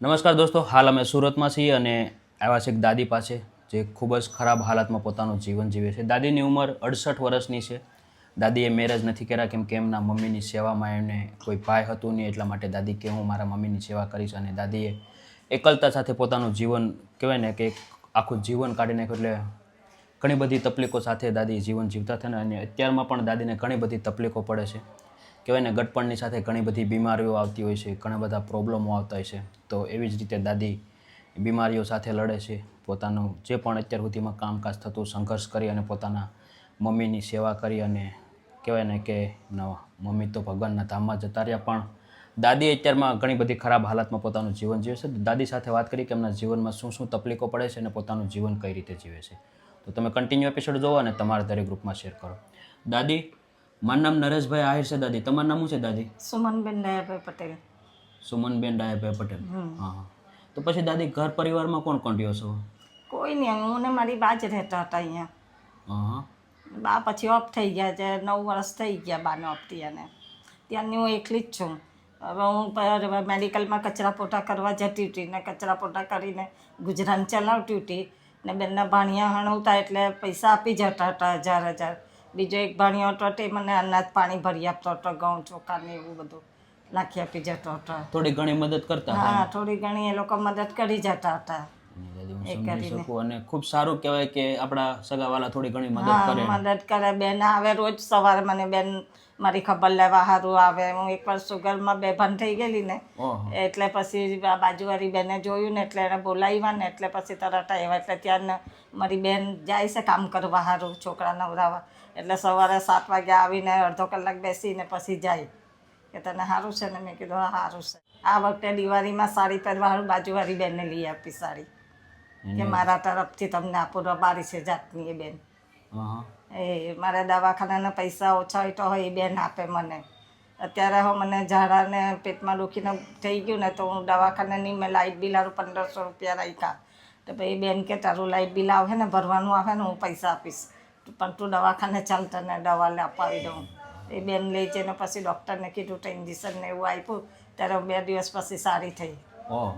નમસ્કાર દોસ્તો, હાલ અમે સુરતમાં છીએ અને આવ્યા છે એક દાદી પાસે, જે ખૂબ જ ખરાબ હાલતમાં પોતાનું જીવન જીવે છે. દાદીની ઉંમર અડસઠ વર્ષની છે. દાદીએ મેરેજ નથી કર્યા, કેમ કે એમના મમ્મીની સેવામાં એમને કોઈ ભાઈ હતું નહીં, એટલા માટે દાદી કે હું મારા મમ્મીની સેવા કરીશ અને દાદીએ એકલતા સાથે પોતાનું જીવન, કહેવાય ને કે આખું જીવન કાઢી નાખ્યું એટલે ઘણી બધી તકલીફો સાથે દાદી જીવન જીવતા થયા અને અત્યારમાં પણ દાદીને ઘણી બધી તકલીફો પડે છે. કહેવાય ને ગટપણની સાથે ઘણી બધી બીમારીઓ આવતી હોય છે, ઘણા બધા પ્રોબ્લમો આવતા હોય છે. તો એવી જ રીતે દાદી બીમારીઓ સાથે લડે છે. પોતાનું જે પણ અત્યાર સુધીમાં કામકાજ થતું સંઘર્ષ કરી અને પોતાના મમ્મીની સેવા કરી અને કહેવાય ને કે મમ્મી તો ભગવાનના ધામમાં જતા રહ્યા. પણ દાદી અત્યારમાં ઘણી બધી ખરાબ હાલતમાં પોતાનું જીવન જીવે છે. દાદી સાથે વાત કરી કે એમના જીવનમાં શું શું તકલીફો પડે છે અને પોતાનું જીવન કઈ રીતે જીવે છે. તો તમે કન્ટિન્યુ એપિસોડ જોવો અને તમારા દરેક ગ્રુપમાં શેર કરો. દાદી મારું નામ નરેશભાઈ આહિર છે દાદી. તમારું નામ શું છે દાદી? સુમનબેન દયાભાઈ પટેલ. સુમનબેન ડાયાભાઈ પટેલ. હા તો પછી દાદી ઘર પરિવારમાં કોણ કોણ રહ્યો છો? કોઈ નહીં હું ને મારી બા જ રહેતા હતા અહીંયા. હા બા પછી ઓફ થઈ ગયા છે નવ વર્ષ થઈ ગયા બાને ઓફ થયાને ત્યાંની હું એકલી જ છું. હવે હું મેડિકલમાં કચરા પોતા કરવા જતી હતી ને કચરા પોતા કરીને ગુજરાન ચલાવતી હતી ને બેનના ભાણિયા હણવતા એટલે પૈસા આપી જતા હતા હજાર હજાર. બીજો એક ભાણિયો હતો તે મને અનાજ પાણી ભરી આપતો હતો ઘઉં ચોખા ને એવું બધું નાખી આપી જતો હતો. થોડી ઘણી મદદ કરતા હા થોડી ઘણી એ લોકો મદદ કરી જતા હતા. અને ખૂબ સારું કહેવાય કે આપણા સગાવાલા થોડી ઘણી મદદ કરે મદદ કરે. બેન આવે રોજ સવારે મને બેન મારી ખબર લેવા સારું આવે. હું એકવાર સુગરમાં બેભાન થઈ ગયેલી ને એટલે પછી બાજુવાળી બેને જોયું ને એટલે એને બોલાવ્યા ને એટલે પછી તરત આવ્યા. એટલે ત્યાં ને મારી બેન જાય છે કામ કરવા સારું છોકરા નવરાવા. એટલે સવારે સાત વાગે આવીને અડધો કલાક બેસીને પછી જાય. કે તને સારું છે ને? મેં કીધું હા સારું છે. આ વખતે દિવાળીમાં સાડી પહેરવાળું બાજુવાળી બેનને લઈ આપી સાડી. કે મારા તરફથી તમને આપો બારી છે જાતની એ બેન. એ મારા દવાખાનાના પૈસા ઓછા હોય તો હોય એ બેન આપે મને. અત્યારે હું મને ઝાડાને પેટમાં દુખીને થઈ ગયું ને તો હું દવાખાનાની મેં લાઇટ બિલ હારું પંદરસો રૂપિયા રાખ્યા. તો પછી બેન કે તારું લાઇટ બિલ આવે ને ભરવાનું આવે ને હું પૈસા આપીશ. પણ તું દવાખાને ચાલ તને દવા અપાવી દઉં. એ બેન લઈ જઈને પછી ડૉક્ટરને કીધું તો ઇન્જેક્શન ને એવું આપ્યું. ત્યારે બે દિવસ પછી સારી થઈ. ઓહ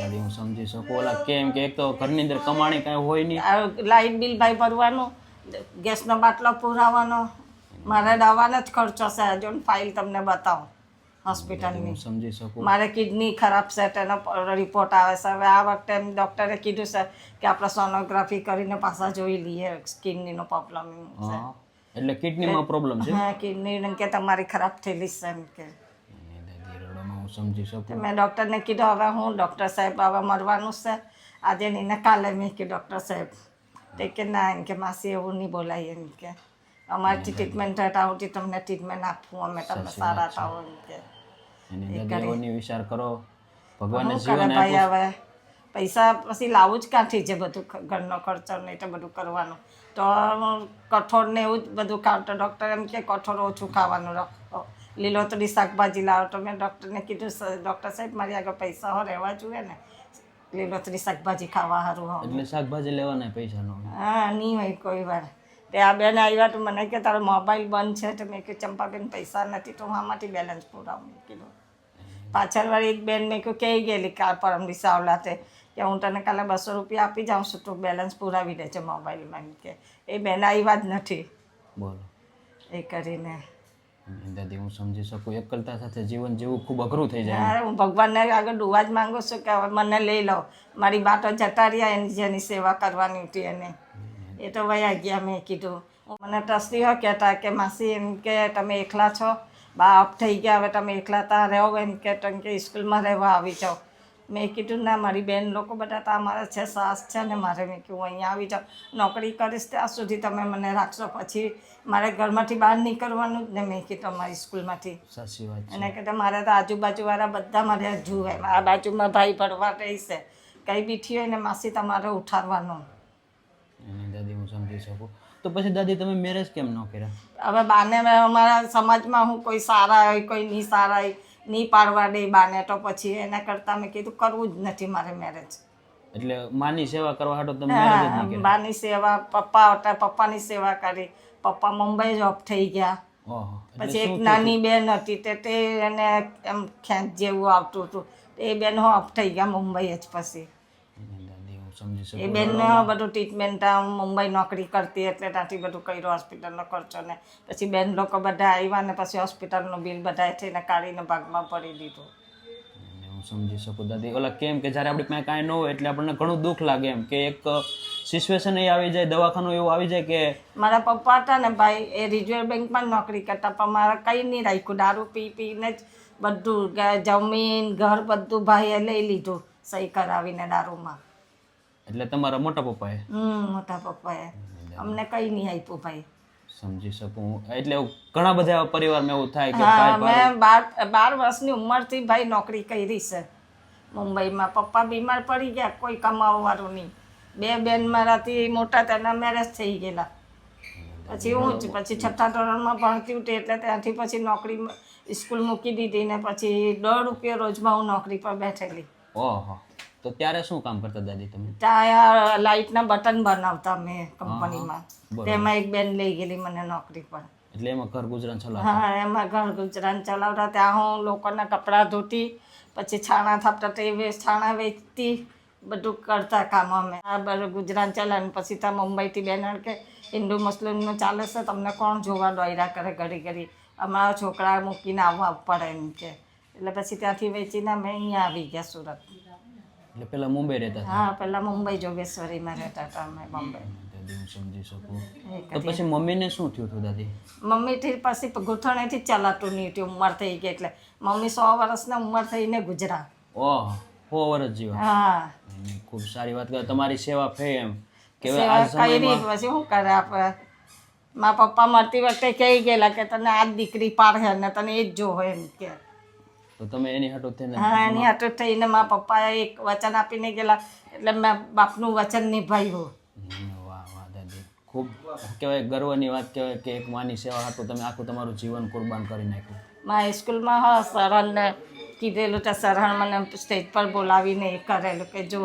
દાદી હું સમજી શકું. ઓલા કેમ કે એક તો ઘરની અંદર કમાણી કાંઈ હોય નહીં. લાઇટ બિલ ભાઈ ભરવાનું ગેસનો બાટલો પુરાવાનો. મારા દવાનો જ ખર્ચો છે. હજુ ફાઇલ તમને બતાવું. હોસ્પિટલની. સમજી શકું. મારે કિડની ખરાબ છે તેનો રિપોર્ટ આવે છે. હવે આ વખતે ડૉક્ટરે કીધું છે કે આપણે સોનોગ્રાફી કરીને પાછા જોઈ લઈએ કિડનીનો પ્રોબ્લેમ છે. એટલે કિડનીમાં પ્રોબ્લેમ છે હા કિડની કે તમારી ખરાબ થયેલી છે એમ કે. હું સમજી શકું. મેં ડૉક્ટરને કીધું હવે હું ડૉક્ટર સાહેબ હવે મરવાનું છે. આજે નહીં ને કાલે મેં કીધું ડૉક્ટર સાહેબ. તે કે ના એમ કે માસી એવું નહીં બોલાય એમ કે. અમારી ટ્રીટમેન્ટ થતા હોતી તમને ટ્રીટમેન્ટ આપવું અમે તમને સારા થાવ એમ કે. એની દાદી વિચાર કરો ભગવાનને જીવન હવે પૈસા પછી લાવું જ ક્યાંથી છે બધું ઘરનો ખર્ચો નહીં તો બધું કરવાનું. તો કઠોળ ને એવું જ બધું ખાવ તો ડૉક્ટર એમ કે કઠોળ ઓછું ખાવાનું રાખો. લીલોતરી શાકભાજી લાવો તો મેં ડૉક્ટરને કીધું ડૉક્ટર સાહેબ મારી આગળ પૈસા હો રહેવા જોઈએ ને. લીલોતરી શાકભાજી ખાવા સારું હો. એટલે શાકભાજી લેવાના પૈસા નો હા નહીં હોય કોઈ વાર. તે આ બેન આવ્યા તો મને કે તારો મોબાઈલ બંધ છે. તો મેં કે ચંપાબેન પૈસા નથી તો હું આમાંથી બેલેન્સ પૂરા મેં કીધું પાછળ વાળી એક બેન મેં કહ્યું કહી ગયેલી કાલ પરમ સાવલાતે કે હું તને કાલે બસો રૂપિયા આપી જાઉં છું તું બેલેન્સ પુરાવી દેજે મોબાઈલમાં એમ કે. એ બેન આવ્યા જ નથી. બોલો. એ કરીને. દાદી હું સમજી શકું એકલતા સાથે જીવન જીવવું ખૂબ અઘરું થઈ જાય. હું ભગવાનને આગળ ડૂવા જ માંગુ છું કે હવે મને લઈ લો. મારી બાટો જતા રહ્યા એની જેની સેવા કરવાની હતી એને. એ તો વયા ગયા મેં કીધું. મને ટ્રસ્ટીઓ કહેતા કે માસી એમ કે તમે એકલા છો? બા ઓફ થઈ ગયા હવે તમે એકલા ત્યાં રહો એમ કે તમે કે સ્કૂલમાં રહેવા આવી જાઓ. મેં કીધું ના મારી બેન લોકો બધા તા મારા છે સાસ છે ને મારે મેં કીધું અહીંયા આવી જાઓ. નોકરી કરીશ ત્યાં સુધી તમે મને રાખશો. પછી મારે ઘરમાંથી બહાર નીકળવાનું જ ને. મેં કીધું અમારી સ્કૂલમાંથી. સાચી વાત એને કહેતા મારે તો આજુબાજુવાળા બધા મારે જુએ આ બાજુમાં ભાઈ ભરવા રહેશે કંઈ બી થયું હોય ને માસી તમારે ઉઠાડવાનું. દાદી હું સમજી શકું. તો પછી દાદી તમે મેરેજ કેમ ન કર્યા? હવે બાને અમારા સમાજમાં હું કોઈ સારા હોય કોઈ નહીં સારા હોય નહીં પાડવા દે બાને તો પછી એના કરતાં મેં કીધું કરવું જ નથી મારે મેરેજ એટલે માની સેવા કરવા હાટો તમે મેરેજ બાની સેવા પપ્પા હતા પપ્પાની સેવા કરી. પપ્પા મુંબઈ જોબ થઈ ગયા. પછી એક નાની બેન હતી તે તે એને એમ ખેંચ જેવું આવતું હતું. એ બેન હોફ થઈ ગયા મુંબઈ જ પછી. દાદી શકું એ બેનને બધું ટ્રીટમેન્ટ મુંબઈ નોકરી કરતી એટલે ત્યાંથી બધું કર્યું હોસ્પિટલનો ખર્ચો ને. પછી બેન લોકો બધા આવ્યા ને પછી હોસ્પિટલનું બિલ બધા થઈને કાઢીને ભાગમાં પડી દીધું. હું સમજી શકું દાદી. ઓલા કેમ કે જ્યારે આપણે પાસે કાંઈ ન હોય એટલે આપણને ઘણું દુઃખ લાગે એમ કે એક સિચ્યુએશન એ આવી જાય દવાખાનું એવું આવી જાય કે મારા પપ્પા હતા ને ભાઈ એ રિઝર્વ બેંકમાં નોકરી કરતા પણ મારા કંઈ નહીં રાખ્યું. દારૂ પી પીને જ બધું જમીન ઘર બધું ભાઈએ લઈ લીધું સહી કરાવીને દારૂમાં. એટલે તમારા મોટા પપ્પાએ? હમ મોટા પપ્પાએ. અમને કઈ નહીં આપ્યું ભાઈ. સમજી શકું. એટલે ઘણા બધા પરિવારમાં એવું થાય કે હા મેં બાર બાર વર્ષની ઉંમરથી ભાઈ નોકરી કરી છે. મુંબઈમાં પપ્પા બીમાર પડી ગયા કોઈ કમાવવાળું નહીં. બે બેન મારાથી મોટા તેના મેરેજ થઈ ગયેલા. પછી હું જ પછી છઠ્ઠા ધોરણમાં ભણતી હતી એટલે ત્યાંથી પછી નોકરી સ્કૂલ મૂકી દીધી ને પછી દોઢ રૂપિયા રોજમાં હું નોકરી પર બેઠેલી. ઓહો. તો ત્યારે શું કામ કરતા દાદી તમે? ત્યાં લાઇટના બટન બનાવતા મેં કંપનીમાં. તેમાં એક બેન લઈ ગયેલી મને નોકરી પર. એટલે એમાં ઘર ગુજરાન ચલાવતા? હા એમાં ઘર ગુજરાન ચલાવતા. ત્યાં હું લોકોના કપડાં ધોતી પછી છાણા થાપતા તે છાણા વેચતી બધું કરતા કામ અમે. આ બધું ગુજરાન ચલાવીને પછી ત્યાં મુંબઈથી બેનર કે હિન્દુ મુસ્લિમનું ચાલે છે તમને કોણ જોવા દોયરા કરે ઘડી ઘડી? અમારા છોકરા મૂકીને આવવા પડે એમ કે. એટલે પછી ત્યાંથી વેચીને અમે અહીંયા આવી ગયા સુરત એટલે પેલા મુંબઈ રહેતા હતા? હા પેલા મુંબઈ જોગેશ્વરીમાં રહેતા હતા અમે બોમ્બે હું સમજી શકું તો પછી મમ્મીને શું થયું હતું દાદી? મમ્મીથી પછી જ ચલાતું નહીં હતું ઉંમર થઈ ગઈ એટલે. મમ્મી સો વર્ષના ઉંમર થઈને ગુજરાત. ઓહ સો વર્ષ જીવા. હા. અને ખૂબ સારી વાત કરે તમારી સેવા થઈ એમ. કે આ સમયમાં પછી શું કરે આપણે? મા પપ્પા મરતી વખતે કહી ગયેલા કે તને આ જ દીકરી પાડે ને તને એ જ જોવે એમ કે. તો તમે એની હાટો થઈને હા એની હાટો થઈને મારા પપ્પાએ એક વચન આપીને ગયેલા. એટલે મેં બાપનું વચન નિભાવ્યું. વાહ વાહ દાદી. ખૂબ કહેવાય ગર્વની વાત કહેવાય કે એક માની સેવા હાટું તમે આખું તમારું જીવન કુરબાન કરી નાખ્યું. મારા સ્કૂલમાં હા શરણને કીધેલું તો સરહણ મને સ્ટેજ પર બોલાવીને એ કરેલું કે જો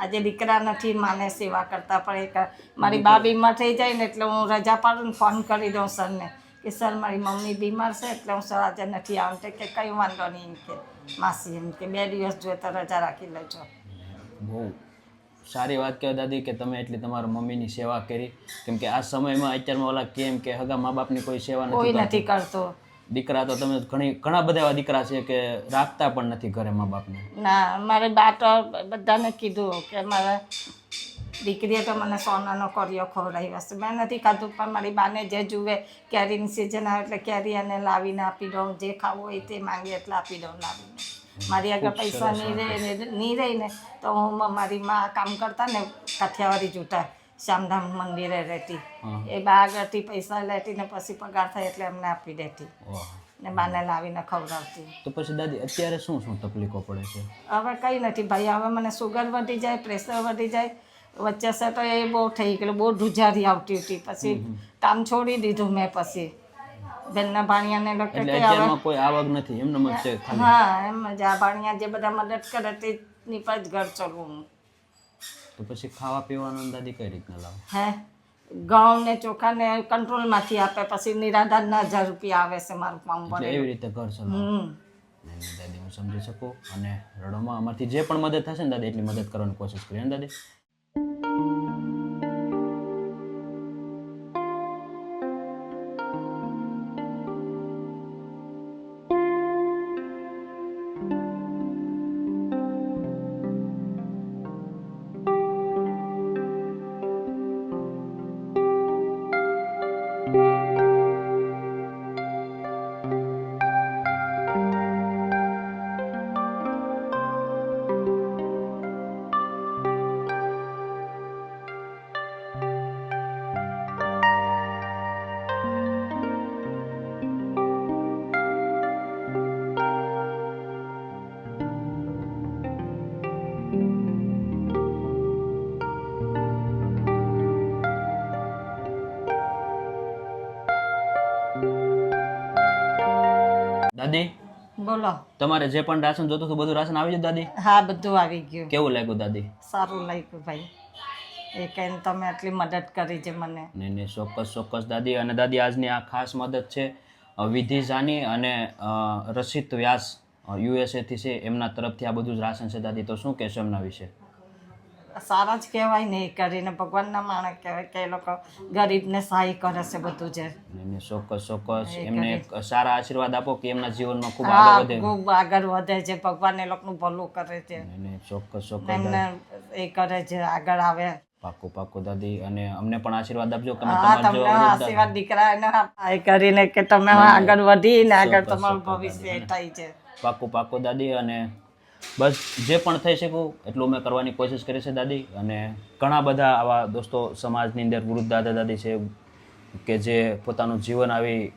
આજે દીકરા નથી માને સેવા કરતા પણ એક મારી બા બીમાર થઈ જાય ને એટલે હું રજા પાડું ને ફોન કરી દઉં સરને. કે સર મારી મમ્મી બીમાર છે એટલે હું સવાજે નથી આવવાનું કે કંઈ વાંધો નહીં કે માસી એમ કે બે દિવસ જોઈએ તો રજા રાખી લેજો. બહુ સારી વાત કહેવાય દાદી કે તમે એટલી તમારા મમ્મીની સેવા કરી. કેમ કે આ સમયમાં અત્યારમાં ઓલા કેમ કે હગા મા બાપની કોઈ સેવા નથી કોઈ નથી કરતો. દીકરા તો તમે ઘણી ઘણા બધા એવા દીકરા છે કે રાખતા પણ નથી ઘરે મા બાપને ના મારે બા તો બધાને કીધું કે મારા દીકરીએ તો મને સોનાનો કર્યો ખવડાવ્યો છે મેં નથી ખાધું પણ મારી બાને જે જુએ કેરીની સિઝન આવે એટલે કેરી અને લાવીને આપી દઉં જે ખાવું હોય તે માંગે એટલે આપી દઉં લાવીને. મારી આગળ પૈસા નહીં રહે નહીં રહી ને તો હું મારી માં કામ કરતા ને કાઠિયાવાડી જૂતા શ્યામધામ મંદિરે રહેતી. એ બા આગળથી પૈસા લેતી ને પછી પગાર થાય એટલે એમને આપી દેતી. ને બાને લાવીને ખવડાવતી. તો પછી દાદી અત્યારે શું શું તકલીફો પડે છે? હવે કંઈ નથી ભાઈ હવે મને સુગર વધી જાય પ્રેશર વધી જાય વચ્ચે છે તો એ બહુ થઈ ગયેલું બહુ ધ્રુજારી આવતી હતી. પછી કામ છોડી દીધું મેં પછી. બેનના ભાણિયાને લખે કે હવે કોઈ આવક નથી એમ મત છે હા એમ જ. આ ભાણિયા જે બધા મદદ કરે તેની પર જ ઘર ચલવું હું તો પછી ખાવા પીવાનું દાદી કઈ રીતના લાવો? હે? ઘઉં ને ચોખા ને કંટ્રોલમાંથી આપે પછી નિરાધારના હજાર રૂપિયા આવે છે મારું કામ ભરે એવી રીતે ઘર ચલાવો. દાદી હું સમજી શકું. અને રડોમાં અમારથી જે પણ મદદ થશે ને દાદી એટલી મદદ કરવાની કોશિશ કરીએ ને દાદી? દાદી? બોલો. તમારે જે પણ રાશન જોતું હતું બધું રાશન આવી ગયું દાદી? હા બધું આવી ગયું. કેવું લાગ્યું દાદી? સારું લાગ્યું ભાઈ. એ કહીને તમે આટલી મદદ કરી છે મને. નહીં નહીં ચોક્કસ ચોક્કસ દાદી. અને દાદી આજની આ ખાસ મદદ છે વિધિ જાની અને રસિત વ્યાસ યુએસએથી છે એમના તરફથી આ બધું જ રાશન છે દાદી. તો શું કહેશો એમના વિશે? સારા જ કહેવાય ને એ કરીને ભગવાનના માણસ કહેવાય કે એ લોકો ગરીબને સહાય કરે છે બધું જે. એમને ચોક્કસ ચોક્કસ એમને સારા આશીર્વાદ આપો કે એમના જીવનમાં ખૂબ આગળ વધે. ખૂબ આગળ વધે છે ભગવાન એ લોકોનું ભલું કરે છે. ચોક્કસ ચોક્કસ એમને એ કરે છે આગળ આવે. પાકું પાકું દાદી અને અમને પણ આશીર્વાદ આપજો કે તમને આશીર્વાદ દીકરાને એ કરીને કે તમે આગળ વધીને આગળ તમારું ભવિષ્ય થાય છે. પાકું પાકું દાદી અને બસ જે પણ થઈ શકું એટલું મેં કરવાની કોશિશ કરી છે દાદી અને ઘણા બધા આવા દોસ્તો સમાજની અંદર વૃદ્ધ દાદા દાદી છે કે જે પોતાનું જીવન આવી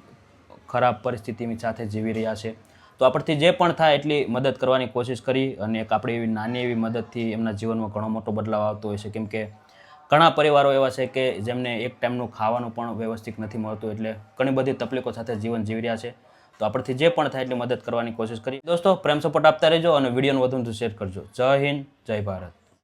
ખરાબ પરિસ્થિતિની સાથે જીવી રહ્યા છે. તો આપણથી જે પણ થાય એટલી મદદ કરવાની કોશિશ કરી અને એક આપણી એવી નાની એવી મદદથી એમના જીવનમાં ઘણો મોટો બદલાવ આવતો હોય છે. કેમ કે ઘણા પરિવારો એવા છે કે જેમને એક ટાઈમનું ખાવાનું પણ વ્યવસ્થિત નથી મળતું એટલે ઘણી બધી તકલીફો સાથે જીવન જીવી રહ્યા છે. તો આપણથી જે પણ થાય એટલી મદદ કરવાની કોશિશ કરી. દોસ્તો, પ્રેમ સપોર્ટ આપતા રહેજો અને વિડીયોને વધુ શેર કરજો. જય હિન્દ, જય ભારત.